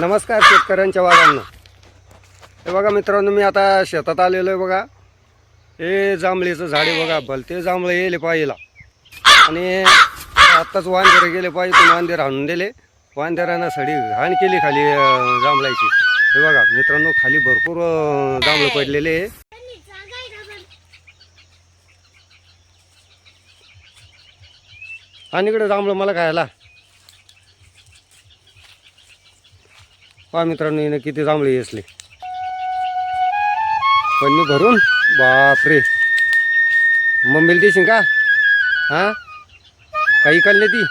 नमस्कार शेतकऱ्यांच्या वाघांना. हे बघा मित्रांनो मी आता शेतात आलेलो आहे बघा. हे जांभळीचं झाड आहे बघा भलते जांभळं येले पाहिला. आणि आत्ताच वांदेरे गेले पाहिजे तुम्ही वांदेर आणून दिले. वांदेरानं सडी घाण केली खाली जांभळायची हे बघा मित्रांनो खाली भरपूर जांभळं पडलेले आणि इकडे जांभळं मला खायला. पहा मित्रांनो हिनं किती जांभळी असली पन्नी भरून बापरे. मम्मीला देशील का? हा? काही कळले ती?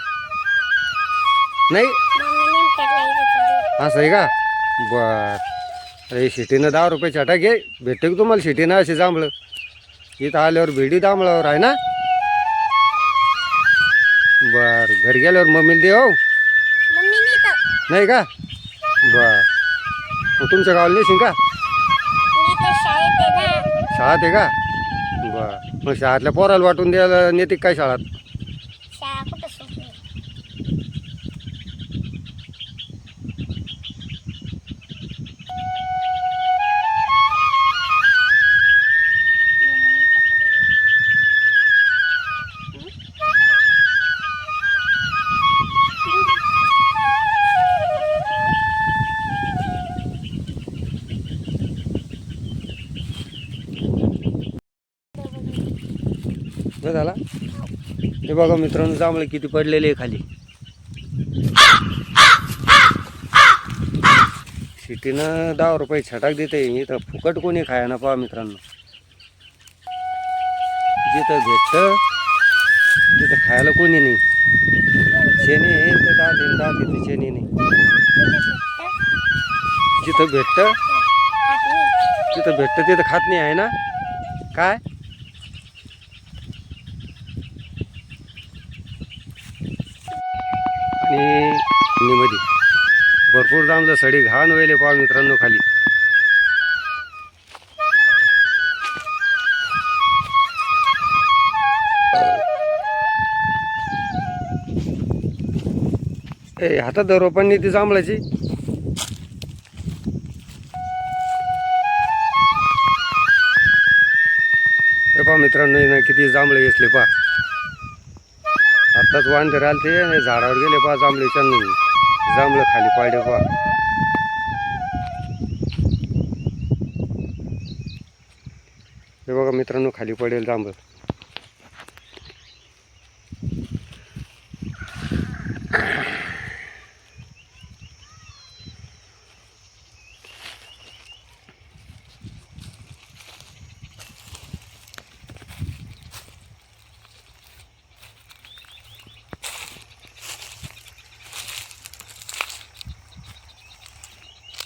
नाही? असं आहे का? बर. अरे शिटीनं दहा रुपये छटा घे. भेटते का तुम्हाला शिटीनं असे जांभळं? इथं आल्यावर भेडी जांभळावर आहे ना? बर घरी गेल्यावर मम्मीला दे हो. नाही का? बर. तुमच्या गावाला नेशील का? शाळात आहे का? बर. मग शाळातल्या पोराला वाटून द्यायला नेते काय शाळात? झाला? हे बघा मित्रांनो जांभळे किती पडलेले आहे खाली. सिटीनं दहा रुपये छटाक देते. इथं फुकट कोणी खाया ना पहा मित्रांनो. जिथं भेटतं तिथं खायला कोणी नाही. शेणी आहे तर दहा दिन दहा दिन शेणी नाही. जिथं भेटतं तिथं भेटतं तिथं खात नाही आहे ना. काय आणि जमिनीमध्ये भरपूर जांभलं सडी घाण व्हायले पहा मित्रांनो खाली. ए हातात रोपांनी ती जांभळाची. हे पहा मित्रांनो ना किती जांभळे घेतले पहा. आत्ताच वांदे राहिले ते आणि झाडावर गेले पहा जांभळीच्या जमलं खाली पाडे बा. हे बघा मित्रांनो खाली पडेल जांभळ.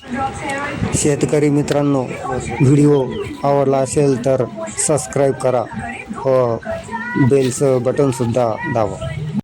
शेतकरी मित्रांनो व्हिडिओ आवडला असेल तर सबस्क्राईब करा व बेलचं बटनसुद्धा दाबा.